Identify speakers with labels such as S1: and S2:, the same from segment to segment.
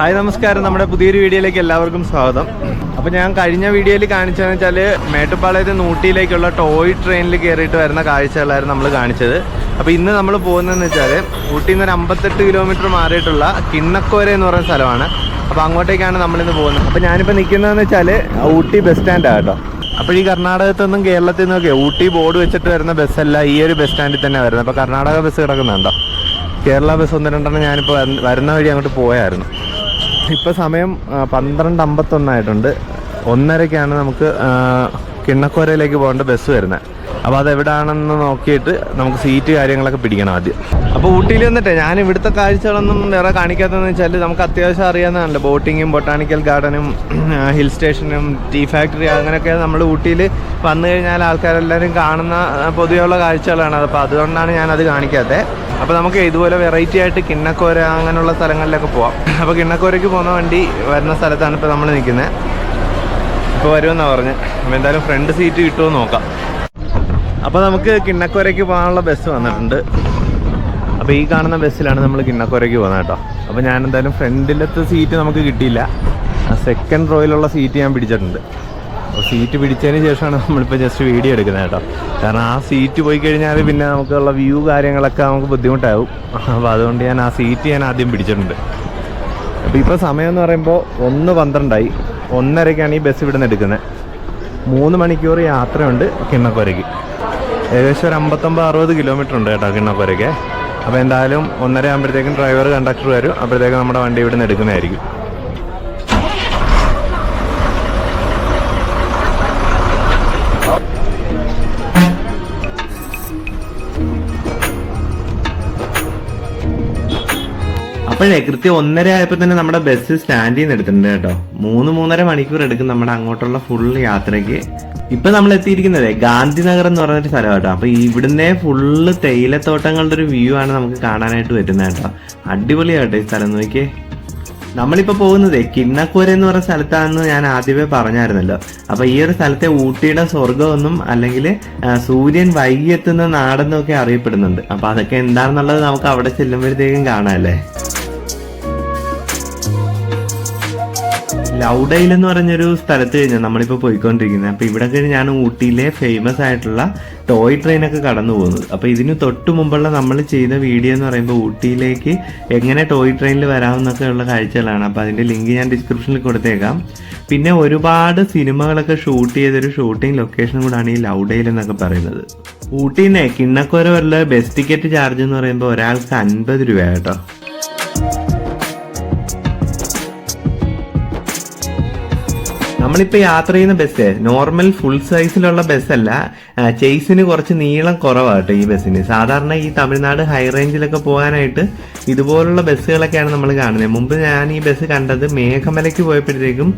S1: Hi നമസ്കാരം. നമ്മുടെ പുതിയൊരു വീഡിയോയിലേക്ക് എല്ലാവർക്കും സ്വാഗതം. അപ്പോൾ ഞാൻ കഴിഞ്ഞ വീഡിയോയിൽ കാണിച്ചതെന്ന് വെച്ചാൽ മേട്ടുപ്പാളയത്ത് നൂട്ടിയിലേക്കുള്ള ടോയ് ട്രെയിനിൽ കയറിയിട്ട് വരുന്ന കാഴ്ചകളായിരുന്നു നമ്മൾ കാണിച്ചത്. അപ്പോൾ ഇന്ന് നമ്മൾ പോകുന്നതെന്ന് വെച്ചാൽ ഊട്ടിയിൽ നിന്ന് ഒരു അമ്പത്തെട്ട് കിലോമീറ്റർ മാറിയിട്ടുള്ള കിണ്ണക്കോര എന്ന് പറയുന്ന സ്ഥലമാണ്. അപ്പോൾ അങ്ങോട്ടേക്കാണ് നമ്മളിന്ന് പോകുന്നത്. അപ്പോൾ ഞാനിപ്പോൾ നിൽക്കുന്നതെന്ന് വെച്ചാൽ ഊട്ടി ബസ് സ്റ്റാൻഡാണ് കേട്ടോ. അപ്പോൾ ഈ കർണാടകത്തിൽ നിന്നും കേരളത്തിൽ നിന്നൊക്കെ ഊട്ടി ബോർഡ് വെച്ചിട്ട് വരുന്ന ബസ്സല്ല ഈ ഒരു ബസ് സ്റ്റാൻഡിൽ തന്നെ വരുന്നത്. അപ്പോൾ കർണാടക ബസ് കിടക്കുന്നുണ്ടോ? കേരള ബസ് ഒന്ന് രണ്ടെണ്ണം ഞാനിപ്പോൾ വരുന്ന വഴി അങ്ങോട്ട് പോയായിരുന്നു. ഇപ്പോൾ സമയം പന്ത്രണ്ട് അമ്പത്തൊന്നായിട്ടുണ്ട് ഒന്നരക്കാണ് നമുക്ക് കിണ്ണക്കോരയിലേക്ക് പോകേണ്ട ബസ് വരുന്നത് അപ്പോൾ അത് എവിടെയാണെന്ന് നോക്കിയിട്ട് നമുക്ക് സീറ്റ് കാര്യങ്ങളൊക്കെ പിടിക്കണം ആദ്യം. അപ്പോൾ ഊട്ടിയിൽ വന്നിട്ട് ഞാൻ ഇവിടുത്തെ കാഴ്ചകളൊന്നും വേറെ കാണിക്കാത്തതെന്ന് വെച്ചാൽ നമുക്ക് അത്യാവശ്യം അറിയാവുന്നതാണല്ലോ ബോട്ടിങ്ങും ബൊട്ടാണിക്കൽ ഗാർഡനും ഹിൽ സ്റ്റേഷനും ടീ ഫാക്ടറി അങ്ങനെയൊക്കെ നമ്മൾ ഊട്ടിയിൽ വന്നു കഴിഞ്ഞാൽ ആൾക്കാരെല്ലാവരും കാണുന്ന പൊതുവെയുള്ള കാഴ്ചകളാണ്. അപ്പോൾ അതുകൊണ്ടാണ് ഞാനത് കാണിക്കാത്തത് അപ്പോൾ നമുക്ക് ഇതുപോലെ വെറൈറ്റി ആയിട്ട് കിണ്ണക്കോര അങ്ങനെയുള്ള സ്ഥലങ്ങളിലൊക്കെ പോവാം. അപ്പോൾ കിണ്ണക്കോരയ്ക്ക് പോകുന്ന വണ്ടി വരുന്ന സ്ഥലത്താണ് ഇപ്പോൾ നമ്മൾ നിൽക്കുന്നത് ഇപ്പോൾ വരുമെന്നാണ് പറഞ്ഞ്. അപ്പോൾ എന്തായാലും ഫ്രണ്ട് സീറ്റ് കിട്ടുമോ നോക്കാം. അപ്പോൾ നമുക്ക് കിണ്ണക്കോരയ്ക്ക് പോകാനുള്ള ബസ് വന്നിട്ടുണ്ട്. അപ്പോൾ ഈ കാണുന്ന ബസ്സിലാണ് നമ്മൾ കിണ്ണക്കോരയ്ക്ക് പോകുന്നത് കേട്ടോ. അപ്പോൾ ഞാൻ എന്തായാലും ഫ്രണ്ടിലത്തെ സീറ്റ് നമുക്ക് കിട്ടിയില്ല. സെക്കൻഡ് റോയിലുള്ള സീറ്റ് ഞാൻ പിടിച്ചിട്ടുണ്ട്. അപ്പോൾ സീറ്റ് പിടിച്ചതിന് ശേഷമാണ് നമ്മളിപ്പോൾ ജസ്റ്റ് വീഡിയോ എടുക്കുന്നത് കേട്ടോ. കാരണം ആ സീറ്റ് പോയി കഴിഞ്ഞാൽ പിന്നെ നമുക്കുള്ള വ്യൂ കാര്യങ്ങളൊക്കെ നമുക്ക് ബുദ്ധിമുട്ടാകും അപ്പോൾ അതുകൊണ്ട് ഞാൻ ആ സീറ്റ് ഞാൻ ആദ്യം പിടിച്ചിട്ടുണ്ട്. അപ്പോൾ ഇപ്പോൾ സമയം എന്ന് പറയുമ്പോൾ ഒന്ന് പന്ത്രണ്ടായി. ഒന്നരയ്ക്കാണ് ഈ ബസ് ഇവിടെ നിന്ന് എടുക്കുന്നത്. മൂന്ന് മണിക്കൂർ യാത്രയുണ്ട് കിണ്ണക്കൊരയ്ക്ക്. ഏകദേശം ഒരു അമ്പത്തൊമ്പത് അറുപത് കിലോമീറ്റർ ഉണ്ട് കേട്ടോ കിണ്ണക്കൊരയ്ക്ക്. അപ്പോൾ എന്തായാലും ഒന്നര ആകുമ്പോഴത്തേക്കും ഡ്രൈവർ കണ്ടക്ടർ വരും. അപ്പോഴത്തേക്കും നമ്മുടെ വണ്ടി ഇവിടെ നിന്ന് എടുക്കുന്നതായിരിക്കും. അപ്പോഴേ കൃത്യം ഒന്നര ആയപ്പോൾ തന്നെ നമ്മുടെ ബസ് സ്റ്റാൻഡിൽ നിന്ന് എടുത്തിട്ടുണ്ട് കേട്ടോ. മൂന്ന് മൂന്നര മണിക്കൂർ എടുക്കും നമ്മുടെ അങ്ങോട്ടുള്ള ഫുൾ യാത്രയ്ക്ക്. ഇപ്പൊ നമ്മൾ എത്തിയിരിക്കുന്നത് ഗാന്ധിനഗർ എന്ന് പറഞ്ഞൊരു സ്ഥലം കേട്ടോ. അപ്പൊ ഇവിടുന്ന് ഫുള്ള് തേയിലത്തോട്ടങ്ങളുടെ ഒരു വ്യൂ ആണ് നമുക്ക് കാണാനായിട്ട് പറ്റുന്നത് കേട്ടോ. അടിപൊളിയാട്ടോ ഈ സ്ഥലം നോക്കിയേ. നമ്മളിപ്പോ പോകുന്നത് കിണ്ണക്കൂര എന്ന് പറഞ്ഞ സ്ഥലത്താണെന്ന് ഞാൻ ആദ്യമേ പറഞ്ഞായിരുന്നല്ലോ. അപ്പൊ ഈ ഒരു സ്ഥലത്തെ ഊട്ടിയുടെ സ്വർഗമെന്നും അല്ലെങ്കിൽ സൂര്യൻ വൈകിയെത്തുന്ന നാടെന്നൊക്കെ അറിയപ്പെടുന്നുണ്ട്. അപ്പൊ അതൊക്കെ എന്താണെന്നുള്ളത് നമുക്ക് അവിടെ ചെല്ലുമ്പോഴത്തേക്കും കാണാമല്ലേ ലൗഡൈൽ എന്ന് പറഞ്ഞൊരു സ്ഥലത്ത് കഴിഞ്ഞാൽ നമ്മളിപ്പോൾ പോയിക്കൊണ്ടിരിക്കുന്നത്. അപ്പോൾ ഇവിടെ കഴിഞ്ഞ് ഞാൻ ഊട്ടിയിലെ ഫേമസ് ആയിട്ടുള്ള ടോയ് ട്രെയിനൊക്കെ കടന്നു പോകുന്നത് അപ്പോൾ ഇതിന് തൊട്ട് മുമ്പുള്ള നമ്മൾ ചെയ്ത വീഡിയോ എന്ന് പറയുമ്പോൾ ഊട്ടിയിലേക്ക് എങ്ങനെ ടോയ് ട്രെയിനിൽ വരാമെന്നൊക്കെ ഉള്ള കാഴ്ചകളാണ്. അപ്പോൾ അതിന്റെ ലിങ്ക് ഞാൻ ഡിസ്ക്രിപ്ഷനിൽ കൊടുത്തേക്കാം. പിന്നെ ഒരുപാട് സിനിമകളൊക്കെ ഷൂട്ട് ചെയ്തൊരു ഷൂട്ടിംഗ് ലൊക്കേഷൻ കൂടാണ് ഈ ലൗഡയിൽ എന്നൊക്കെ പറയുന്നത്. ഊട്ടിന്ന് കിണ്ണക്കോര വരല ബസ് ടിക്കറ്റ് ചാർജ് എന്ന് പറയുമ്പോൾ ഒരാൾക്ക് അൻപത് രൂപ കേട്ടോ. നമ്മളിപ്പോ യാത്ര ചെയ്യുന്ന ബസ് നോർമൽ ഫുൾ സൈസിലുള്ള ബസ്സല്ല ചേസിന് കുറച്ച് നീളം കുറവാട്ടെ ഈ ബസ്സിന് സാധാരണ ഈ തമിഴ്നാട് ഹൈ റേഞ്ചിലൊക്കെ പോകാനായിട്ട് ഇതുപോലുള്ള ബസ്സുകളൊക്കെയാണ് നമ്മൾ കാണുന്നത് മുമ്പ് ഞാൻ ഈ ബസ് കണ്ടത് മേഘമലയ്ക്ക് പോയപ്പോഴത്തേക്കും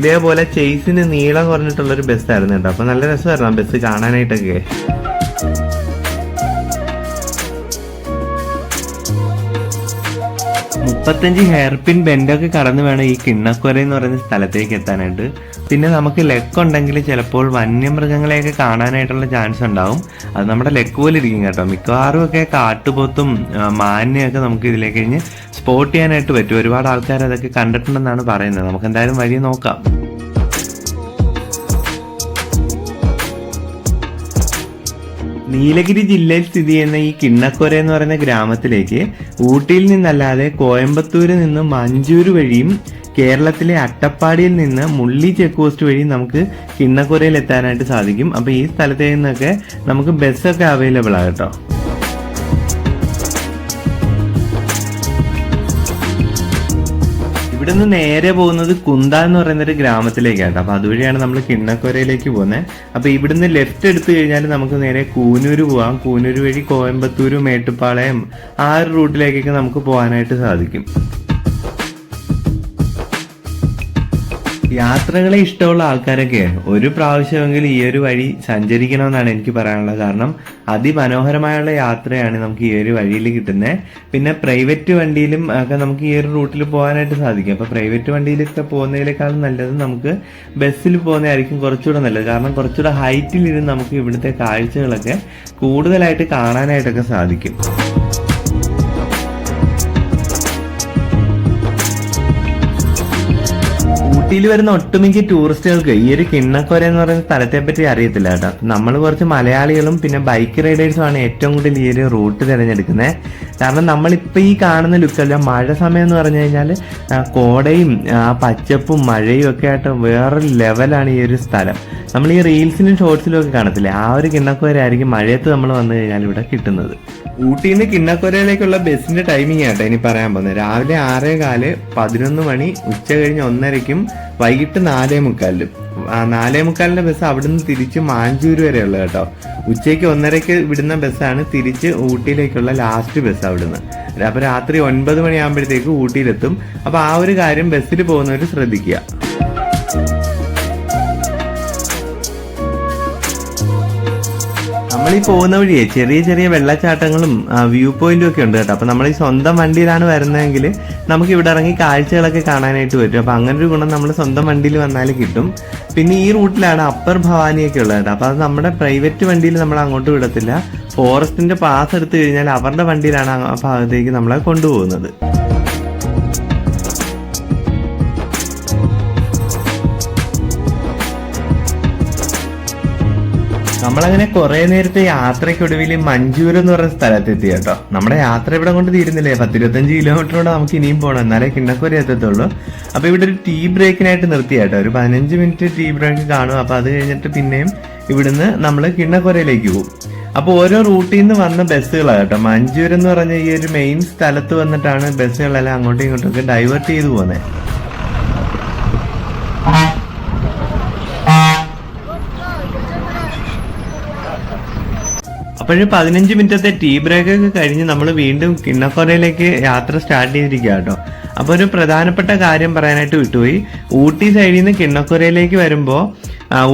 S1: ഇതേപോലെ ചേസിന് നീളം കുറഞ്ഞിട്ടുള്ള ഒരു ബസ്സായിരുന്നു കേട്ടോ. അപ്പൊ നല്ല രസമായിരുന്നു ആ ബസ് കാണാനായിട്ടൊക്കെ. മുപ്പത്തഞ്ച് ഹെയർപിൻ ബെൻഡൊക്കെ കടന്നു വേണം ഈ കിണ്ണക്കുര എന്ന് പറയുന്ന സ്ഥലത്തേക്ക് എത്താനായിട്ട്. പിന്നെ നമുക്ക് ലെക്ക് ഉണ്ടെങ്കിൽ ചിലപ്പോൾ വന്യമൃഗങ്ങളെയൊക്കെ കാണാനായിട്ടുള്ള ചാൻസ് ഉണ്ടാവും. അത് നമ്മുടെ ലെക്ക് പോലെ ഇരിക്കും കേട്ടോ. മിക്കവാറും ഒക്കെ കാട്ടുപോത്തും മാന്യൊക്കെ നമുക്ക് ഇതിലേക്ക് കഴിഞ്ഞ് സ്പോട്ട് ചെയ്യാനായിട്ട് പറ്റും. ഒരുപാട് ആൾക്കാർ അതൊക്കെ കണ്ടിട്ടുണ്ടെന്നാണ് പറയുന്നത്. നമുക്ക് എന്തായാലും വഴി നോക്കാം. നീലഗിരി ജില്ലയിൽ സ്ഥിതി ചെയ്യുന്ന ഈ കിണ്ണക്കൊര എന്ന് പറയുന്ന ഗ്രാമത്തിലേക്ക് ഊട്ടിയിൽ നിന്നല്ലാതെ കോയമ്പത്തൂരിൽ നിന്നും മഞ്ചൂര് വഴിയും കേരളത്തിലെ അട്ടപ്പാടിയിൽ നിന്ന് മുള്ളി ചെക്ക് പോസ്റ്റ് വഴി നമുക്ക് കിണ്ണക്കൊരയിൽ എത്താനായിട്ട് സാധിക്കും. അപ്പൊ ഈ സ്ഥലത്ത് നിന്നൊക്കെ നമുക്ക് ബസ്സൊക്കെ അവൈലബിൾ ആണ് ഇവിടുന്ന് നേരെ പോകുന്നത് കുന്ത എന്ന് പറയുന്ന ഒരു ഗ്രാമത്തിലേക്കാണ്. അപ്പൊ അതുവഴിയാണ് നമ്മൾ കിണ്ണക്കൊരയിലേക്ക് പോകുന്നത് അപ്പൊ ഇവിടുന്ന് ലെഫ്റ്റ് എടുത്തു കഴിഞ്ഞാൽ നമുക്ക് നേരെ കൂനൂര് പോവാം. കൂനൂര് വഴി കോയമ്പത്തൂർ മേട്ടുപ്പാളയം ആ ഒരു റൂട്ടിലേക്കൊക്കെ നമുക്ക് പോകാനായിട്ട് സാധിക്കും. യാത്രകളെ ഇഷ്ടമുള്ള ആൾക്കാരൊക്കെ ഒരു പ്രാവശ്യമെങ്കിലും ഈ ഒരു വഴി സഞ്ചരിക്കണമെന്നാണ് എനിക്ക് പറയാനുള്ളത്. കാരണം അതിമനോഹരമായുള്ള യാത്രയാണ് നമുക്ക് ഈ ഒരു വഴിയിൽ കിട്ടുന്നത് പിന്നെ പ്രൈവറ്റ് വണ്ടിയിലും ഒക്കെ നമുക്ക് ഈ ഒരു റൂട്ടിൽ പോകാനായിട്ട് സാധിക്കും. അപ്പോൾ പ്രൈവറ്റ് വണ്ടിയിലൊക്കെ പോകുന്നതിനേക്കാളും നല്ലത് നമുക്ക് ബസ്സിൽ പോകുന്നതായിരിക്കും കുറച്ചുകൂടെ നല്ലത്. കാരണം കുറച്ചുകൂടെ ഹൈറ്റിൽ ഇരുന്ന് നമുക്ക് ഇവിടുത്തെ കാഴ്ചകളൊക്കെ കൂടുതലായിട്ട് കാണാനായിട്ടൊക്കെ സാധിക്കും. ഊട്ടിയിൽ വരുന്ന ഒട്ടുമിക്ക ടൂറിസ്റ്റുകൾക്ക് ഈ ഒരു കിണ്ണക്കോര എന്ന് പറയുന്ന സ്ഥലത്തെ പറ്റി അറിയത്തില്ല കേട്ടോ. നമ്മൾ കുറച്ച് മലയാളികളും പിന്നെ ബൈക്ക് റൈഡേഴ്സും ആണ് ഏറ്റവും കൂടുതൽ ഈ ഒരു റൂട്ട് തിരഞ്ഞെടുക്കുന്നത്. കാരണം നമ്മളിപ്പോൾ ഈ കാണുന്ന ലുക്കല്ല മഴ സമയം എന്ന് പറഞ്ഞു കഴിഞ്ഞാൽ കോടയും ആ പച്ചപ്പും മഴയും ഒക്കെ ആയിട്ട് വേറൊരു ലെവലാണ് ഈ ഒരു സ്ഥലം. നമ്മൾ ഈ റീൽസിലും ഷോർട്സിലും ഒക്കെ കാണത്തില്ലേ ആ ഒരു കിണ്ണക്കോര ആയിരിക്കും മഴയത്ത് നമ്മൾ വന്നു കഴിഞ്ഞാൽ ഇവിടെ കിട്ടുന്നത്. ഊട്ടിയിൽ നിന്ന് കിണ്ണക്കോരയിലേക്കുള്ള ബസ്സിന്റെ ടൈമിംഗ് ആട്ടോ ഇനി പറയാൻ പോകുന്നത്. രാവിലെ ആറേ കാൽ പതിനൊന്ന് മണി ഉച്ച കഴിഞ്ഞ് ഒന്നരയ്ക്കും വൈകിട്ട് നാലേ മുക്കാലിലും. നാലേ മുക്കാലിന്റെ ബസ് അവിടുന്ന് തിരിച്ച് മാഞ്ചൂര് വരെയുള്ള കേട്ടോ. ഉച്ചയ്ക്ക് ഒന്നരയ്ക്ക് വിടുന്ന ബസ്സാണ് തിരിച്ച് ഊട്ടിയിലേക്കുള്ള ലാസ്റ്റ് ബസ് അവിടുന്ന്. അപ്പൊ രാത്രി ഒൻപത് മണിയാകുമ്പോഴത്തേക്ക് ഊട്ടിയിലെത്തും. അപ്പൊ ആ ഒരു കാര്യം ബസ്സിൽ പോകുന്നവർ ശ്രദ്ധിക്കുക. നമ്മൾ ഈ പോകുന്ന വഴിയെ ചെറിയ ചെറിയ വെള്ളച്ചാട്ടങ്ങളും വ്യൂ പോയിന്റും ഒക്കെ ഉണ്ട് കേട്ടോ. അപ്പൊ നമ്മൾ ഈ സ്വന്തം വണ്ടിയിലാണ് വരുന്നതെങ്കിൽ നമുക്ക് ഇവിടെ ഇറങ്ങി കാഴ്ചകളൊക്കെ കാണാനായിട്ട് പറ്റും. അപ്പൊ അങ്ങനെ ഒരു ഗുണം നമ്മൾ സ്വന്തം വണ്ടിയിൽ വന്നാൽ കിട്ടും. പിന്നെ ഈ റൂട്ടിലാണ് അപ്പർ ഭവാനിയൊക്കെ ഉള്ളത് കേട്ടോ. അപ്പൊ അത് നമ്മുടെ പ്രൈവറ്റ് വണ്ടിയിൽ നമ്മൾ അങ്ങോട്ട് വിടത്തില്ല ഫോറസ്റ്റിന്റെ പാസ് എടുത്തു കഴിഞ്ഞാൽ അവരുടെ വണ്ടിയിലാണ് ആ ഭാഗത്തേക്ക് നമ്മളെ കൊണ്ടുപോകുന്നത്. നമ്മളങ്ങനെ കുറെ നേരത്തെ യാത്രയ്ക്കൊടുവിൽ മഞ്ചൂർ എന്ന് പറയുന്ന സ്ഥലത്തെത്തി കേട്ടോ. നമ്മുടെ യാത്ര ഇവിടെ കൊണ്ട് തീരുന്നില്ലേ? പത്തിരുപത്തഞ്ച് കിലോമീറ്ററോടെ നമുക്ക് ഇനിയും പോകണം എന്നാലേ കിണ്ണക്കൂര എത്തത്തുള്ളൂ. അപ്പൊ ഇവിടെ ഒരു ടീ ബ്രേക്കിനായിട്ട് നിർത്തി കേട്ടോ. ഒരു പതിനഞ്ച് മിനിറ്റ് ടീ ബ്രേക്ക് കാണും. അപ്പൊ അത് കഴിഞ്ഞിട്ട് പിന്നെയും ഇവിടുന്ന് നമ്മൾ കിണ്ണക്കുരയിലേക്ക് പോകും. അപ്പൊ ഓരോ റൂട്ടിൽ നിന്ന് വന്ന ബസ്സുകളാണ് കേട്ടോ. മഞ്ചൂർ എന്ന് പറഞ്ഞ ഈ ഒരു മെയിൻ സ്ഥലത്ത് വന്നിട്ടാണ് ബസ്സുകളെല്ലാം അങ്ങോട്ടും ഇങ്ങോട്ടും ഒക്കെ ഡൈവേർട്ട് ചെയ്തു പോകുന്നത് അപ്പോഴും പതിനഞ്ച് മിനിറ്റത്തെ ടീ ബ്രേക്ക് ഒക്കെ കഴിഞ്ഞ് നമ്മൾ വീണ്ടും കിണ്ണക്കോരയിലേക്ക് യാത്ര സ്റ്റാർട്ട് ചെയ്തിരിക്കുക കേട്ടോ അപ്പോൾ ഒരു പ്രധാനപ്പെട്ട കാര്യം പറയാനായിട്ട് വിട്ടുപോയി. ഊട്ടി സൈഡിൽ നിന്ന് കിണ്ണക്കുരയിലേക്ക് വരുമ്പോൾ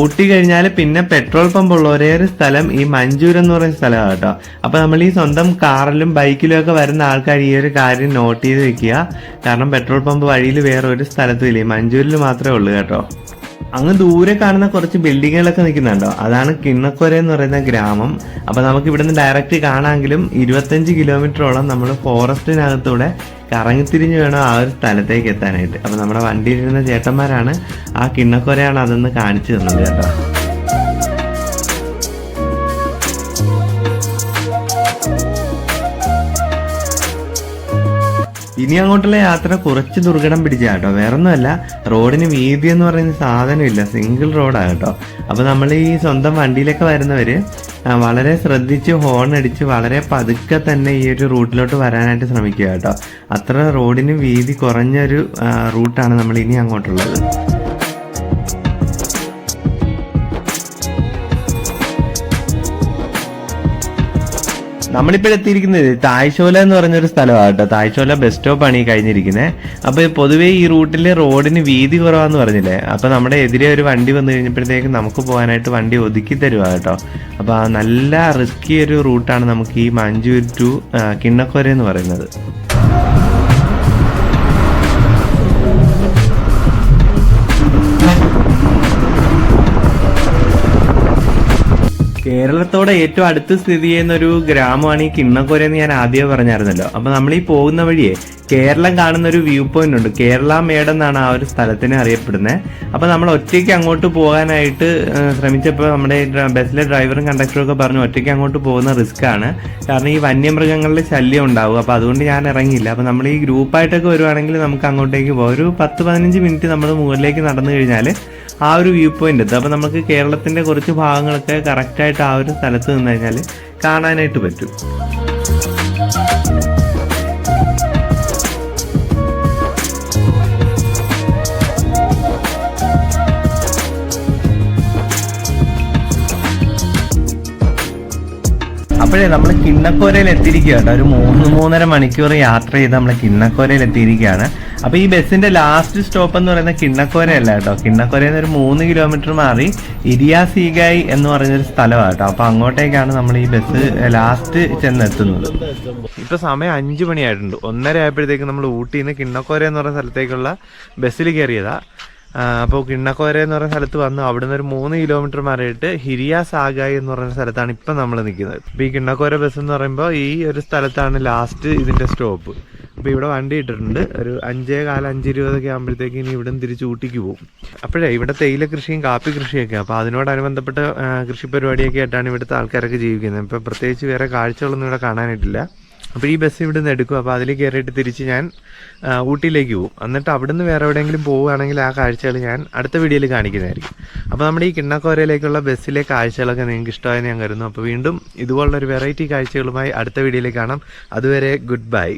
S1: ഊട്ടി കഴിഞ്ഞാൽ പിന്നെ പെട്രോൾ പമ്പ് ഉള്ള ഒരേ ഒരു സ്ഥലം ഈ മഞ്ചൂർ എന്ന് പറയുന്ന സ്ഥലമാണ് കേട്ടോ അപ്പോൾ നമ്മൾ ഈ സ്വന്തം കാറിലും ബൈക്കിലും ഒക്കെ വരുന്ന ആൾക്കാർ ഈ ഒരു കാര്യം നോട്ട് ചെയ്ത് വെക്കുക. കാരണം പെട്രോൾ പമ്പ് വഴിയിൽ വേറെ ഒരു സ്ഥലത്തും ഇല്ലേ. മഞ്ചൂരിൽ മാത്രമേ ഉള്ളൂ കേട്ടോ. അങ്ങ് ദൂരെ കാണുന്ന കുറച്ച് ബിൽഡിങ്ങുകളൊക്കെ നിൽക്കുന്നുണ്ടോ? അതാണ് കിണ്ണക്കൊര എന്ന് പറയുന്ന ഗ്രാമം. അപ്പൊ നമുക്ക് ഇവിടുന്ന് ഡയറക്റ്റ് കാണാമെങ്കിലും ഇരുപത്തഞ്ച് കിലോമീറ്ററോളം നമ്മൾ ഫോറസ്റ്റിനകത്തൂടെ കറങ്ങിത്തിരിഞ്ഞ് വേണം ആ ഒരു സ്ഥലത്തേക്ക് എത്താനായിട്ട്. അപ്പൊ നമ്മുടെ വണ്ടിയിലിരുന്ന ചേട്ടന്മാരാണ് ആ കിണ്ണക്കൊരയാണ് അതെന്ന് കാണിച്ചു തന്നത് കേട്ടോ. ഇനി അങ്ങോട്ടുള്ള യാത്ര കുറച്ച് ദുർഘടം പിടിച്ച കേട്ടോ. വേറെ വേറൊന്നുമല്ല റോഡിന് വീതി എന്ന് പറയുന്ന സാധനമില്ല. സിംഗിൾ റോഡാണ് കേട്ടോ. അപ്പൊ നമ്മൾ ഈ സ്വന്തം വണ്ടിയിലൊക്കെ വരുന്നവര് വളരെ ശ്രദ്ധിച്ച് ഹോൺ അടിച്ച് വളരെ പതുക്കെ തന്നെ ഈ ഒരു റൂട്ടിലോട്ട് വരാനായിട്ട് ശ്രമിക്കുക കേട്ടോ. അത്ര റോഡിന് വീതി കുറഞ്ഞൊരു റൂട്ടാണ് നമ്മൾ ഇനി അങ്ങോട്ടുള്ളത്. നമ്മളിപ്പോൾ എത്തിയിരിക്കുന്നത് തായ്ശോല എന്ന് പറഞ്ഞൊരു സ്ഥലമാണ് കേട്ടോ തായ്ശോല ബസ് സ്റ്റോപ്പാണ് ഈ കഴിഞ്ഞിരിക്കുന്നത് അപ്പൊ പൊതുവേ ഈ റൂട്ടിൽ റോഡിന് വീതി കുറവാന്ന് പറഞ്ഞില്ലേ? അപ്പൊ നമ്മുടെ എതിരെ ഒരു വണ്ടി വന്നു കഴിഞ്ഞപ്പോഴത്തേക്ക് നമുക്ക് പോകാനായിട്ട് വണ്ടി ഒതുക്കി തരുവാ കേട്ടോ. അപ്പൊ നല്ല റിസ്കി ഒരു റൂട്ടാണ് നമുക്ക് ഈ മഞ്ചൂർ ടു കിണ്ണക്കൊര എന്ന് പറയുന്നത്. കേരളത്തോടെ ഏറ്റവും അടുത്ത് സ്ഥിതി ചെയ്യുന്ന ഒരു ഗ്രാമമാണ് ഈ കിണ്ണക്കോര എന്ന് ഞാൻ ആദ്യമേ പറഞ്ഞായിരുന്നല്ലോ. അപ്പൊ നമ്മൾ ഈ പോകുന്ന വഴിയെ കേരളം കാണുന്ന ഒരു വ്യൂ പോയിന്റ് ഉണ്ട്. കേരള മേഡ് എന്നാണ് ആ ഒരു സ്ഥലത്തിന് അറിയപ്പെടുന്നത് അപ്പൊ നമ്മൾ ഒറ്റയ്ക്ക് അങ്ങോട്ട് പോകാനായിട്ട് ശ്രമിച്ചപ്പോൾ നമ്മുടെ ബസ്സിലെ ഡ്രൈവറും കണ്ടക്ടറും ഒക്കെ പറഞ്ഞു ഒറ്റയ്ക്ക് അങ്ങോട്ട് പോകുന്ന റിസ്ക് ആണ്. കാരണം ഈ വന്യമൃഗങ്ങളുടെ ശല്യം ഉണ്ടാവും. അപ്പൊ അതുകൊണ്ട് ഞാൻ ഇറങ്ങിയില്ല. അപ്പൊ നമ്മൾ ഈ ഗ്രൂപ്പായിട്ടൊക്കെ വരുവാണെങ്കിൽ നമുക്ക് അങ്ങോട്ടേക്ക് പോകാം. ഒരു പത്ത് പതിനഞ്ച് മിനിറ്റ് നമ്മൾ മുകളിലേക്ക് നടന്നു കഴിഞ്ഞാൽ ആ ഒരു വ്യൂ പോയിന്റ് എത്തും. അപ്പൊ നമുക്ക് കേരളത്തിന്റെ കുറച്ച് ഭാഗങ്ങളൊക്കെ കറക്റ്റായിട്ട് ആ ഒരു സ്ഥലത്ത് നിന്ന് കഴിഞ്ഞാൽ കാണാനായിട്ട് പറ്റും. അപ്പോഴേ നമ്മൾ കിണ്ണക്കോരയിൽ എത്തിയിരിക്കുകയാണ്. ഒരു മൂന്ന് മൂന്നര മണിക്കൂർ യാത്ര ചെയ്ത് നമ്മൾ കിണ്ണക്കോരയിൽ എത്തിയിരിക്കുകയാണ്. അപ്പൊ ഈ ബസ്സിന്റെ ലാസ്റ്റ് സ്റ്റോപ്പ് എന്ന് പറയുന്നത് കിണ്ണക്കോരയല്ല കേട്ടോ. കിണ്ണക്കോരയിൽ നിന്ന് ഒരു മൂന്ന് കിലോമീറ്റർ മാറി ഇരിയാ സീഗായി എന്ന് പറയുന്നൊരു സ്ഥലമാണ് കേട്ടോ. അപ്പൊ അങ്ങോട്ടേക്കാണ് നമ്മൾ ഈ ബസ് ലാസ്റ്റ് ചെന്നെത്തുന്നത്. ഇപ്പൊ സമയം അഞ്ചു മണിയായിട്ടുണ്ട്. ഒന്നര ആയപ്പോഴത്തേക്ക് നമ്മൾ ഊട്ടിയിൽ നിന്ന് കിണ്ണക്കോര എന്ന് പറയുന്ന സ്ഥലത്തേക്കുള്ള ബസ്സിൽ കയറിയതാ. അപ്പോൾ കിണ്ണക്കോര എന്ന് പറയുന്ന സ്ഥലത്ത് വന്ന്. അവിടെ നിന്ന് ഒരു മൂന്ന് കിലോമീറ്റർ മാറിയിട്ട് ഹിരിയ സാഗായി എന്ന് പറയുന്ന സ്ഥലത്താണ് ഇപ്പം നമ്മൾ നിൽക്കുന്നത് അപ്പോൾ ഈ കിണ്ണക്കോര ബസ് എന്ന് പറയുമ്പോൾ ഈ ഒരു സ്ഥലത്താണ് ലാസ്റ്റ് ഇതിന്റെ സ്റ്റോപ്പ് അപ്പോൾ ഇവിടെ വണ്ടി ഇട്ടിട്ടുണ്ട്. ഒരു അഞ്ചേ കാല അഞ്ച് ഇരുപതൊക്കെ ആകുമ്പോഴത്തേക്ക് ഇനി ഇവിടെ തിരിച്ച് ഊട്ടിക്ക് പോകും അപ്പോഴേ ഇവിടെ തേയില കൃഷിയും കാപ്പി കൃഷിയൊക്കെ അപ്പോൾ അതിനോടനുബന്ധപ്പെട്ട കൃഷി പരിപാടിയൊക്കെ ആയിട്ടാണ് ഇവിടുത്തെ ആൾക്കാരൊക്കെ ജീവിക്കുന്നത്. ഇപ്പോൾ പ്രത്യേകിച്ച് വേറെ കാഴ്ചകളൊന്നും ഇവിടെ കാണാനായിട്ടില്ല. അപ്പോൾ ഈ ബസ് ഇവിടെ നിന്ന് എടുക്കും. അപ്പോൾ അതിൽ കയറിയിട്ട് തിരിച്ച് ഞാൻ ഊട്ടിയിലേക്ക് പോകും എന്നിട്ട് അവിടുന്ന് വേറെ എവിടെയെങ്കിലും പോവുകയാണെങ്കിൽ ആ കാഴ്ചകൾ ഞാൻ അടുത്ത വീഡിയോയിൽ കാണിക്കുന്നതായിരിക്കും. അപ്പോൾ നമ്മുടെ ഈ കിണ്ണക്കോരയിലേക്കുള്ള ബസ്സിലെ കാഴ്ചകളൊക്കെ നിങ്ങൾക്ക് ഇഷ്ടമായെന്ന് ഞാൻ കരുതുന്നു. അപ്പോൾ വീണ്ടും ഇതുപോലുള്ള ഒരു വെറൈറ്റി കാഴ്ചകളുമായി അടുത്ത വീഡിയോയിൽ കാണാം. അതുവരെ ഗുഡ് ബൈ